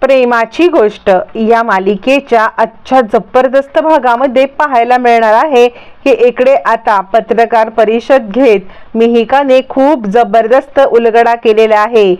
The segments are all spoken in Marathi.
प्रेमाची गोष्ट या मालिकेच्या आजच्या जबरदस्त भागामध्ये पाहायला मिळणार आहे. की इकडे आता पत्रकार परिषद घेत मिहिकाने खूप जबरदस्त उलगडा केलेला आहे.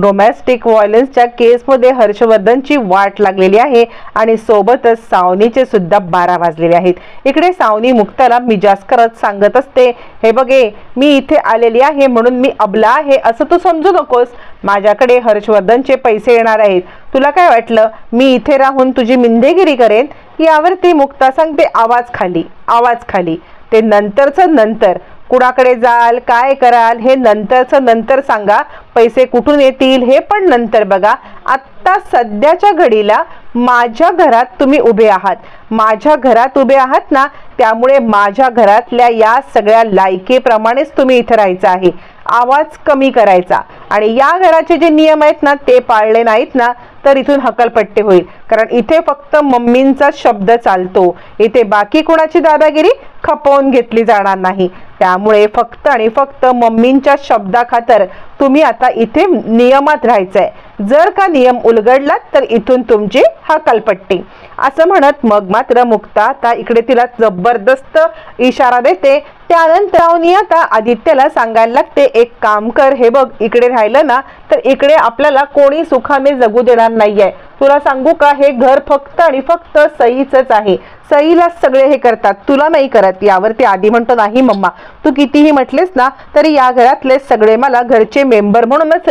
डोमॅस्टिक व्हायलन्सच्या केसमध्ये हर्षवर्धनची वाट लागलेली आहे आणि सोबतच सावनीचे सुद्धा बारा वाजलेले आहेत. इकडे सावनी मुक्ताला मिजाज करत सांगत असते हे बघे मी इथे आलेली आहे म्हणून मी अबला आहे असं तू समजू नकोस. माझ्याकडे हर्षवर्धनचे पैसे येणार आहेत. तुला काय वाटलं? मी इथे राहून तुझी मिंदेगिरी करेन? यावरती मुक्ता सांगते आवाज खाली आवाज खाली. ते नंतरचं नंतर कुणाकडे जाल काय कराल हे नंतरचं नंतर सांगा. पैसे कुठून येतील हे पण नंतर बघा. आत्ता सध्याच्या घडीला माझ्या घरात तुम्ही उभे आहात. माझ्या घरात उभे आहात ना त्यामुळे माझ्या घरातल्या या सगळ्या लायकेप्रमाणेच तुम्ही इथं राहायचं आहे. आवाज कमी करायचा. आणि या घराचे जे नियम आहेत ना ते पाळले नाहीत ना तर इथून हकलपट्टी होईल. कारण इथे फक्त मम्मींचा शब्द चालतो. इथे बाकी कोणाची दादागिरी? खपवून घेतली जाणार नाही. त्यामुळे फक्त आणि फक्त मम्मींच्या शब्दाखातर तुम्ही आता इथे नियमात राहायचंय. जर का नियम उलगडलात तर इथून तुमची हकालपट्टी. असं म्हणत मग मात्र मुक्ता आता इकडे तिला जबरदस्त इशारा देते. त्यानंतर अवनी आता आदित्यला सांगायला लागते एक काम कर हे बघ इकडे राहिलं ना तर इकडे आपल्याला कोणी सुखाने जगू देणार नाहीये. तुला सांगू का हे घर फक्त आणि फक्त सईच आहे. सईला सगळे हे करतात. तुला नाही करत. यावरती आधी म्हणतो नाही मम्मा. तू कितीही म्हटलेस ना तरी या घरातले सगळे मला घरचे मेंबर म्हणूनच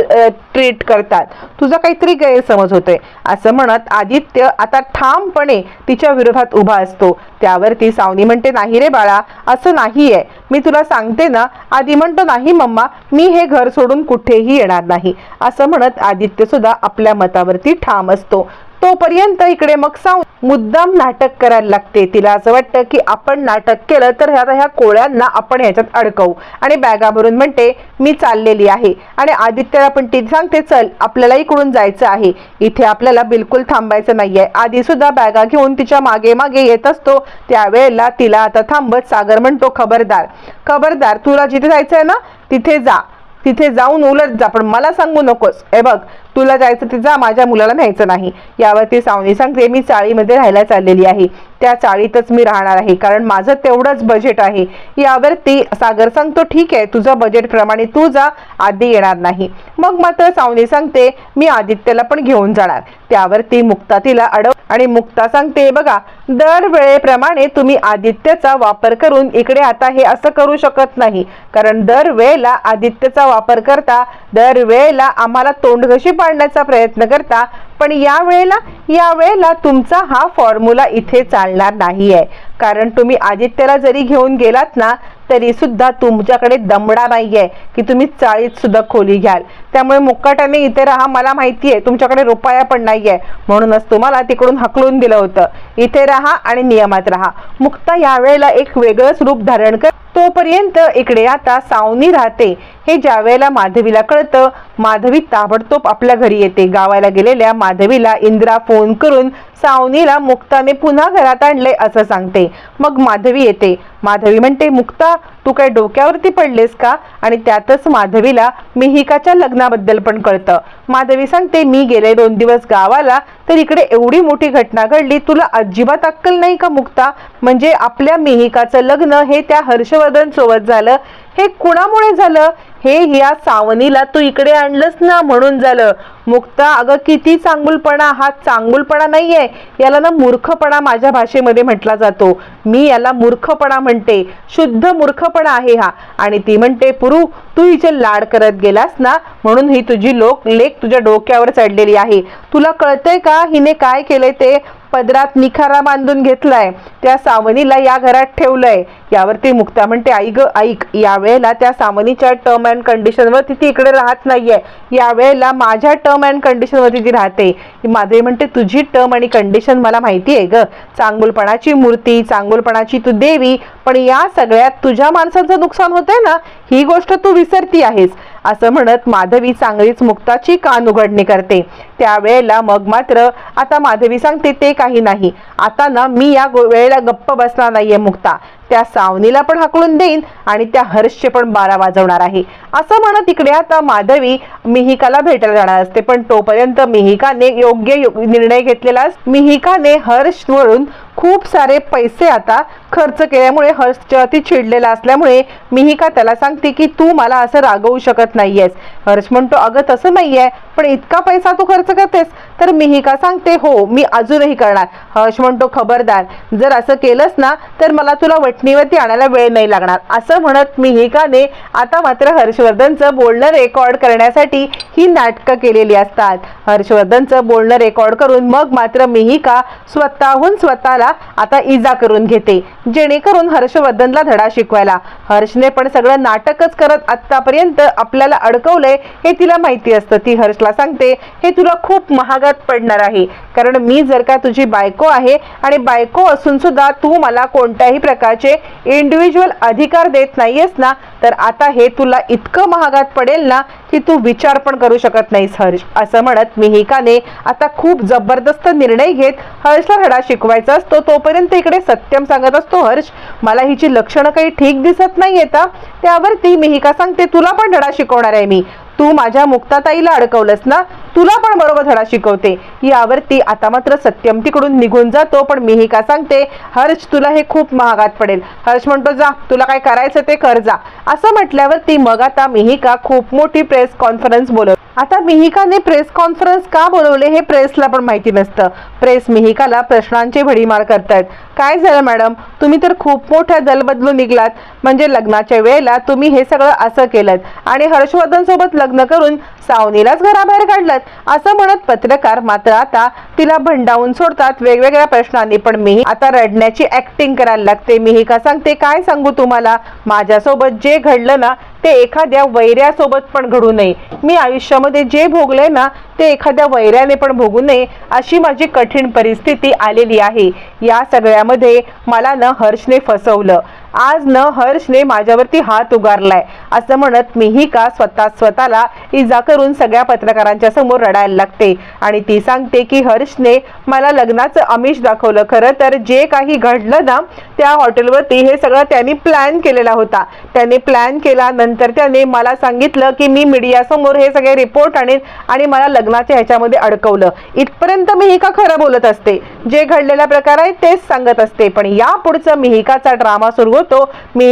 ट्रीट करतात. तुझा काहीतरी गैरसमज होतोय. असं म्हणत आदित्य आता ठामपणे तिच्या विरोधात उभा असतो. त्यावरती सावनी म्हणते नाही रे बाळा असं नाहीये. मी तुला सांगते ना आधी म्हणतो नाही मम्मा मी हे घर सोडून कुठेही येणार नाही. असं म्हणत आदित्य सुद्धा आपल्या मतावरती ठाम असतो. तोपर्यंत इकडे मग सांग मुद्दाम नाटक करायला लागते. तिला असं वाटतं की आपण नाटक केलं तर ह्या ह्या कोळ्यांना आपण ह्याच्यात अडकवू. आणि बॅगा भरून म्हणते मी चाललेली आहे. आणि आदित्यला पण ती सांगते चल आपल्याला इकडून जायचं आहे. इथे आपल्याला बिलकुल थांबायचं नाहीये. आधी सुद्धा बॅगा घेऊन तिच्यामागे मागे येत असतो. त्यावेळेला तिला आता थांबत सागर म्हणतो खबरदार खबरदार तुला जिथे जायचंय ना तिथे जा. तिथे जाऊन उलट जा पण मला सांगू नकोस. हे बघ तुला जायचं ते जा माझ्या मुलाला न्यायचं नाही. यावरती सावनी सांगते मी चाळीमध्ये राहायला चाललेली आहे. त्या चाळीतच मी राहणार आहे. कारण माझं तेवढंच बजेट आहे. यावरती सागर सांगतो ठीक आहे तुझं बजेट प्रमाणे तू जा आधी येणार नाही. मग मात्र सावनी सांगते मी आदित्यला पण घेऊन जाणार. त्यावरती मुक्ता तिला अडव आणि मुक्ता सांगते बघा दरवेळेप्रमाणे तुम्ही आदित्यचा वापर करून इकडे आता हे असं करू शकत नाही. कारण दरवेळेला आदित्यचा वापर करता दरवेळेला आम्हाला तोंडघशी पाडण्याचा प्रयत्न करता पण या वेळेला या वेळेला तुमचा हा फॉर्म्युला इथे चालणार नाही आहे कारण तुम्ही आदित्यला जरी घेऊन गेलात ना तरी सुद्धा तुमच्याकडे दमडा नाहीये की तुम्ही चाळीत सुद्धा खोली घ्याल. त्यामुळे मुक्काट्याने इथे राहा मला माहितीये तुमच्याकडे रुपया पण नाहीये. म्हणूनच तुम्हाला तिकडून हकलून दिलं होतं. इथे राहा आणि नियमात राहा. मुक्ता यावेळेला एक वेगळंच रूप धारण कर. तोपर्यंत इकडे आता सावनी राहते. हे ज्यावेळेला माधवीला कळतं माधवी ताबडतोब आपल्या घरी येते. गावाला गेलेल्या माधवीला इंदिरा फोन करून सावनीला मुक्ताने पुन्हा घरात आणले असं सांगते. मग माधवी येते. माधवी म्हणते मुक्ता तू काय डोक्यावरती पडलेस का? आणि त्यातच माधवीला मिहिकाच्या लग्नाबद्दल पण कळतं. माधवी सांगते मी गेले दोन दिवस गावाला तर इकडे एवढी मोठी घटना घडली तुला अजिबात अक्कल नाही का मुक्ता? म्हणजे आपल्या मिहिकाचं लग्न हे त्या हर्षवर्धन सोबत झालं. हे कुणामुळे झालं? हे या सावनीला तू इकडे आणलंस ना म्हणून झालं. मुक्ता अगं किती चांगुलपणा. हा चांगुलपणा नाहीये. याला ना मूर्खपणा माझ्या भाषेमध्ये म्हटला जातो. मी याला मूर्खपणा म्हणते. शुद्ध मूर्खपणा आहे हा. आणि ती म्हणते पुरू तू हिचे लाड करत गेलास ना म्हणून ही तुझी लोक लेख तुझ्या डोक्यावर चढलेली आहे. तुला कळतंय का? हिने काय केलंय ते? पदरात निखारा बांधून घेतलाय. त्या सावनीला या घरात ठेवलंय. यावरती मुक्ता म्हणते आई ग ऐक यावेळेला त्या सावनीच्या टर्म अँड कंडिशनवर ती इकडे राहत नाहीये. यावेळेला माझ्या टर्म अँड कंडिशनवरती ती राहते. माधवी म्हणते तुझी टर्म आणि कंडिशन मला माहिती आहे ग. चांगुलपणाची मूर्ती चांगुलपणाची तू देवी पण या सगळ्यात तुझ्या माणसाचं नुकसान होतंय ना? ही गोष्ट तू विसरती आहेस. असं म्हणत माधवी चांगलीच मुक्ताची कान उघडणी करते. त्यावेळेला मग मात्र आता माधवी सांगते ते काही नाही. आता ना मी या गो- वेळेला गप्प बसणार नाहीये मुक्ता. त्या सावनीला पण हाकलून देईन आणि त्या हर्षचे पण बारा वाजवणार आहे. असं म्हणत इकडे आता माधवी मिहिकाला भेटायला जाणार असते. पण तोपर्यंत मिहिकाने योग्य निर्णय घेतलेला अस- मिहिकाने हर्षवरून खूप सारे पैसे आता खर्च केल्यामुळे हर्षवरती चिडलेला असल्यामुळे मिहिका त्याला सांगते की तू मला असं रागवू शकत नाहीयेस. हर्ष म्हणतो अगं तसं नाहीये पण इतका पैसा तू खर्च करतेस. तर मिहिका सांगते हो मी अजूनही करणार. हर्ष म्हणतो खबरदार जर असं केलंस ना तर मला तुला वटणीवरती आणायला वेळ नाही लागणार. असं म्हणत मिहिकाने आता मात्र हर्षवर्धनचं बोलणं रेकॉर्ड करण्यासाठी ही नाटकं केलेली असतात. हर्षवर्धनचं बोलणं रेकॉर्ड करून मग मात्र मिहिका स्वतःहून स्वतःला आता इजा करून घेते. जेणेकरून हर्षवर्धनला धडा शिकवायला. हर्षने पण सगळं नाटकच करत आतापर्यंत आपल्याला अडकवलंय हे तिला माहिती असतं. ती हर्षला सांगते हे तुला खूप महागात पडणार आहे. कारण मी जर का तुझी बायको आहे आणि बायको असून सुद्धा तू मला कोणत्याही प्रकारचे इंडिव्हिज्युअल अधिकार देत नाहीयेस ना तर आता हे तुला इतकं महागात पडेल ना की तू विचार पण करू शकत नाहीस हर्ष. असं म्हणत मिहिकाने आता खूप जबरदस्त निर्णय घेत हर्षला धडा शिकवायचा असतो. तोपर्यंत इकडे सत्यम सांगत असतो हर्ष मला हिची लक्षणं काही ठीक दिसत नाही येता त्यावरती मिहिका सांगते तुला पण धडा शिकवणार आहे मी. तू माझ्या मुक्ताताईला अडकवलंस ना? तुला पण बरोबर धडा शिकवते. यावरती आता मात्र सत्यम तिकडून निघून जातो पण मिहिका सांगते? हर्ष तुला हे खूप महागात पडेल. हर्ष म्हणतो जा तुला काय करायचं ते कर जा. असं म्हटल्यावरती मग आता मिहिका खूप मोठी प्रेस कॉन्फरन्स बोलत आता मिहिकाने प्रेस कॉन्फरन्स का बोलवले हे प्रेसला पण माहिती नसतं. प्रेस मिहिकाला प्रश्नांची भडीमार करतायत. काय झालं मॅडम? तुम्ही तर खूप मोठ्या दलबदलून निघलात. म्हणजे लग्नाच्या वेळेला तुम्ही हे सगळं असं केलं आणि हर्षवर्धन सोबत लग्न करून सावनीलाच घराबाहेर काढलं असं म्हणत पत्रकार मात्र आता तिला भंडावून सोडतात वेगवेगळ्या प्रश्नांनी. पण मी आता रडण्याची ऍक्टिंग करायला लागते. मी का सांगते? काय सांगू तुम्हाला? माझ्यासोबत जे घडलं ना ते एखाद्या वैऱ्यासोबत पण घडू नये. मी आयुष्यामध्ये जे भोगलंय ना ते एखाद्या वैऱ्याने पण भोगू नये अशी माझी कठीण परिस्थिती आलेली आहे. या सगळ्यामध्ये मला न हर्षने फसवलं. आज न हर्षने माझ्यावरती हात उगारलाय. असं म्हणत मीही का स्वतः स्वतःला इजा करून सगळ्या पत्रकारांच्या समोर रडायला लागते. आणि ती सांगते की हर्षने मला लग्नाचं आमिष दाखवलं. खरं तर जे काही घडलं ना त्या हॉटेलवरती हे सगळं त्यांनी प्लॅन केलेला होता. त्याने प्लॅन केला नंतर त्याने मला सांगितलं की मी मीडियासमोर हे सगळे रिपोर्ट आणेन आणि मला लग्नाच्या ह्याच्यामध्ये अडकवलं. इथपर्यंत मिहिका खरं बोलत असते? जे घडलेला प्रकार आहे तेच सांगत असते. पण या पुढचं मिहिकाचा ड्रामा सुरू होतो.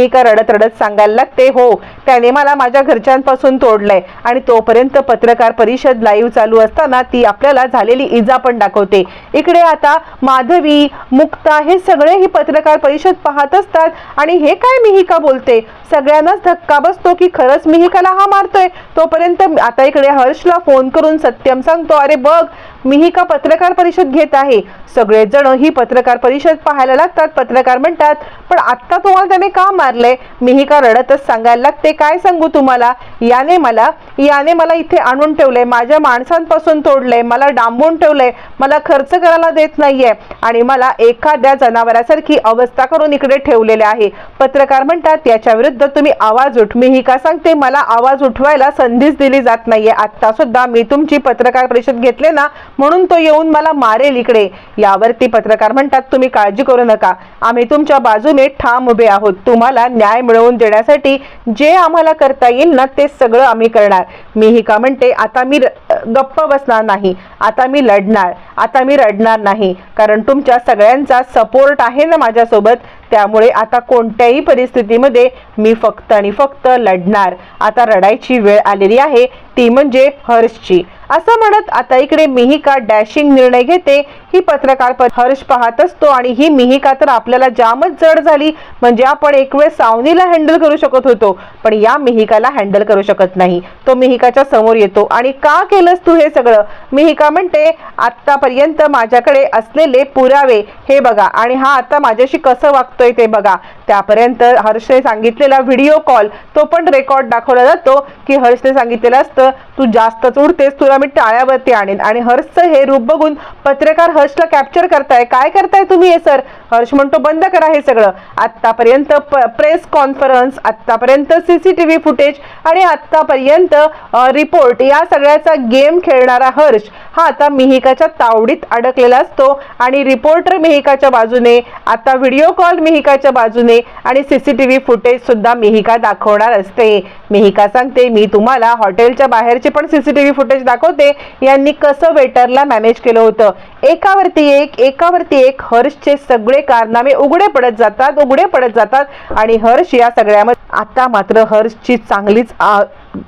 का रडत रडत सांगायला लागते हो त्याने मला माझ्या घरच्यांपासून तोडलंय. आणि तोपर्यंत पत्रकार परिषद लाईव्ह चालू असताना ती आपल्याला झालेली इजा पण दाखवते. इकडे आता माधवी मुक्ता हे सगळे ही पत्रकार परिषद पाहत असतात. आणि हे काय मी का बोलते? सगळ्यांनाच धक्का बसतो की खरंच मिहिकाला हा मारतोय. तोपर्यंत आता इकडे हर्षला फोन करून सत्यम सांगतो अरे बघ मिहिका पत्रकार परिषद घेत आहे. सगळेजण ही पत्रकार परिषद पाहायला लागतात पत्रकार म्हणतात पण आत्ता तुम्हाला त्याने का मारलंय? मिहिका रडतच सांगायला लागते? काय सांगू तुम्हाला? याने मला याने मला इथे आणून ठेवलंय. माझ्या माणसांपासून तोडलंय. मला डांबून ठेवलंय. मला खर्च करायला देत नाहीये. आणि मला एखाद्या जनावरासारखी अवस्था करून इकडे ठेवलेले आहे. पत्रकार म्हणतात याच्या विरुद्ध तुम्ही आवाज उठ मी ही का सांगते? मला आवाज उठवायला संधीच दिली जात नाहीये. आता सुद्धा मी तुमची पत्रकार परिषद घेतले ना म्हणून तो येऊन मला मारेल इकडे. यावरती पत्रकार म्हणतात तुम्ही काळजी करू नका. आम्ही तुमच्या बाजूने ठाम उभे आहोत. तुम्हाला न्याय मिळवून देण्यासाठी जे आम्हाला करता येईल ना ते सगळं आम्ही करणार. मी ही का म्हणते? आता मी गप्प बसणार नाही. आता मी लढणार. आता मी रडणार नाही. कारण तुमच्या सगळ्यांचा सपोर्ट आहे ना माझ्यासोबत. त्यामुळे आता कोणत्याही परिस्थितीमध्ये मी फक्त आणि फक्त लढणार. आता रडायची वेळ आलेली आहे. ती म्हणजे हर्षची. असं म्हणत आता इकडे मिहिका डॅशिंग निर्णय घेते. ही पत्रकार हर्ष पाहत असतो आणि ही मिहिका तर आपल्याला जामच जड झाली. म्हणजे आपण एक वेळ सावनीला हँडल करू शकत होतो पण या मिहिकाला हँडल करू शकत नाही. तो मिहिकाच्या समोर येतो. आणि का केलंस तू हे सगळं? मिहिका म्हणते आतापर्यंत माझ्याकडे असलेले पुरावे हे बघा. आणि हा आता माझ्याशी कसं वागतोय ते बघा. त्यापर्यंत हर्षने सांगितलेला व्हिडिओ कॉल तो पण रेकॉर्ड दाखवला जातो की हर्षने सांगितलेलं असतं तू जास्तच उडतेस तुला मी टाळ्यावरती आणेन. आणि हर्षचं हे रूप बघून पत्रकार हर्षला कॅप्चर करताय. काय करताय तुम्ही हे सर? हर्ष म्हणतो बंद करा हे सगळं. आत्तापर्यंत प्रेस कॉन्फरन्स आतापर्यंत सीसीटीव्ही फुटेज आणि आत्तापर्यंत रिपोर्ट या सगळ्याचा गेम खेळणारा हर्ष हा आता मिहिकाच्या तावडीत अडकलेला असतो. आणि रिपोर्टर मिहिकाच्या बाजूने आता व्हिडिओ कॉल मिहिकाच्या बाजूने आणि सीसीटीव्ही फुटेज सुद्धा मिहिका दाखवणार असते. मिहिका सांगते? मी तुम्हाला हॉटेलच्या बाहेरचे पण सीसीटीव्ही फुटेज दाखवते. यांनी कसं वेटरला मॅनेज केलं होतं? एकावरती एक एकावरती एक हर्षचे सगळे कारनामे उघडे पडत जातात उघडे पडत जातात. आणि हर्ष या सगळ्यामध्ये आता मात्र हर्षची चांगलीच आ,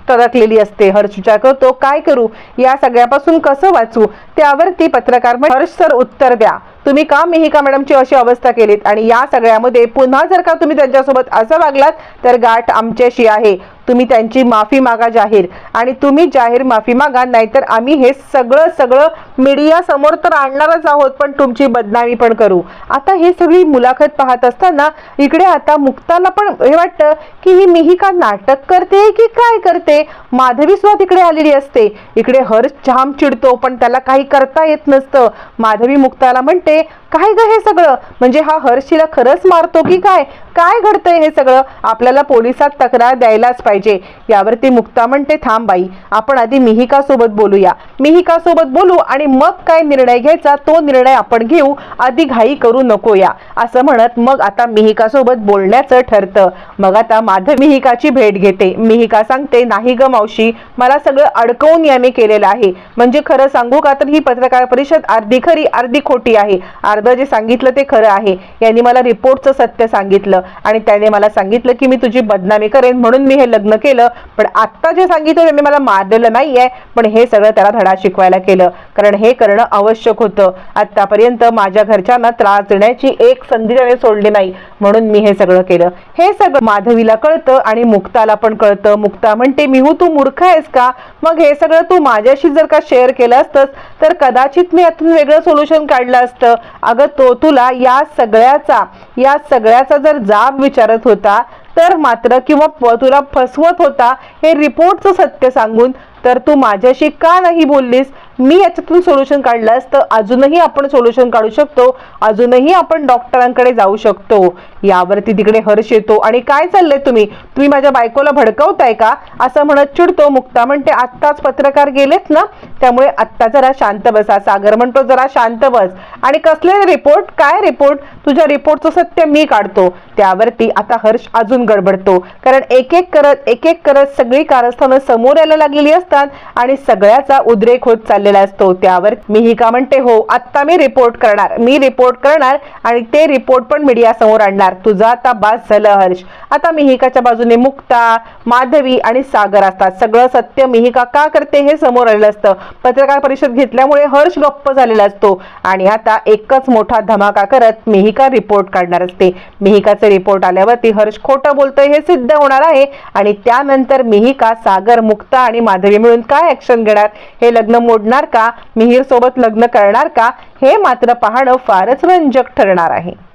टरकलेली असते. हर्ष विचार करतो काय करू? या सगळ्यापासून कसं वाचू? त्यावरती पत्रकार हर्ष सर उत्तर द्या. तुम्ही का मिहिका मॅडमची अशी अवस्था केलीत? आणि या सगळ्यामध्ये पुन्हा जर का तुम्ही त्यांच्यासोबत असं वागलात तर गाठ आमच्याशी आहे. तुम्ही त्यांची माफी मागा जाहीर. आणि तुम्ही जाहीर माफी मागा नाहीतर आम्ही हे सगळं सगळं मीडिया समोर तर आणणारच आहोत पण तुमची बदनामी पण करू. आता हे सगळी मुलाखत पाहत असताना इकडे आता मुक्ताला पण हे वाटतं की ही मिहिका नाटक करते की काय करते? माधवी सुद्धा तिकडे आलेली असते. इकडे हर्ष जाम चिडतो पण त्याला काही करता येत नसतं. माधवी मुक्ताला म्हणते काय ग हे सगळं? म्हणजे हा हर्षीला खरंच मारतो की काय? काय घडतंय हे सगळं? आपल्याला पोलिसात तक्रार द्यायलाच पाहिजे. यावरती मुक्ता म्हणते थांब बाई आपण आधी मिहिका सोबत बोलूया. मिहिका सोबत बोलू आणि मग काय निर्णय घ्यायचा तो निर्णय आपण घेऊ आधी घाई करू नकोया. असं म्हणत मग आता मिहिका सोबत बोलण्याचं ठरतं. मग आता माधव मिहिकाची भेट घेते. मिहिका सांगते नाही ग मावशी मला सगळं अडकवून याने केलेलं आहे. म्हणजे खरं सांगू का तर ही पत्रकार परिषद अर्धी खरी अर्धी खोटी आहे. दादा जे सांगितलं ते खरं आहे. यांनी मला रिपोर्टचं सत्य सांगितलं आणि त्याने मला सांगितलं की मी तुझी बदनामी करेन म्हणून मी हे लग्न केलं. पण आत्ता जे सांगितलं त्यांनी मला मारलेलं नाहीये. पण हे सगळं त्याला धडा शिकवायला केलं. कारण हे करणं आवश्यक होतं. आतापर्यंत माझ्या घरच्यांना त्रास देण्याची एक संधी त्याने सोडली नाही. म्हणून मी हे सगळं केलं. हे सगळं माधवीला कळतं आणि मुक्ताला पण कळतं. मुक्ता म्हणते मिहू तू मूर्ख आहेस का? मग हे सगळं तू माझ्याशी जर का शेअर केलं असतंस तर कदाचित मी यातून वेगळं सोल्युशन काढलं असतं. अगं तो तुला या सगळ्याचा या सगळ्याचा जर जाब विचारत होता तर मात्र किंवा तुला फसवत होता हे रिपोर्टचं सत्य सांगून तर तू माझ्याशी का नाही बोललीस? मी याच्यातून सोल्युशन काढलं असतं अजूनही आपण सोल्युशन काढू शकतो. अजूनही आपण डॉक्टरांकडे जाऊ शकतो. यावरती तिकडे हर्ष येतो. आणि काय चाललंय तुम्ही? तुम्ही माझ्या बायकोला भडकवताय का? असं म्हणत चिडतो. मुक्ता म्हणते आत्ताच पत्रकार गेलेत ना? त्यामुळे आत्ता जरा शांत बसा. सागर म्हणतो जरा शांत बस. आणि कसले रिपोर्ट काय रिपोर्ट तुझ्या रिपोर्टचं सत्य मी काढतो. त्यावरती आता हर्ष अजून गडबडतो. कारण एक एक करत एक एक करत सगळी कारस्थानं समोर यायला लागलेली असतात आणि सगळ्याचा उद्रेक होत चाललेला असतो त्यावर मिहिका म्हणते हो आत्ता मी रिपोर्ट करणार. मी रिपोर्ट करणार आणि ते रिपोर्ट पण मीडिया समोर आणणार. तुझा आता बास झालं हर्ष. आता मिहिकाच्या बाजूने मुक्ता माधवी आणि सागर असतात. सगळं सत्य मिहिका का करते हे समोर आलेलं असतं. पत्रकार परिषद घेतल्यामुळे हर्ष गप्प झालेला असतो. आणि आता एकच मोठा धमाका करत मिहिका रिपोर्ट काढणार असते. मिहिकाचे रिपोर्ट आल्यावरती हर्ष खोटं बोलतोय हे सिद्ध होणार आहे. आणि त्यानंतर मिहिका सागर मुक्ता आणि माधवी मिळून काय ऍक्शन घेणार हे लग्न मोडणार का? मिहीर सोबत लग्न करणार का? हे मात्र पाहणं फारच रंजक ठरणार आहे.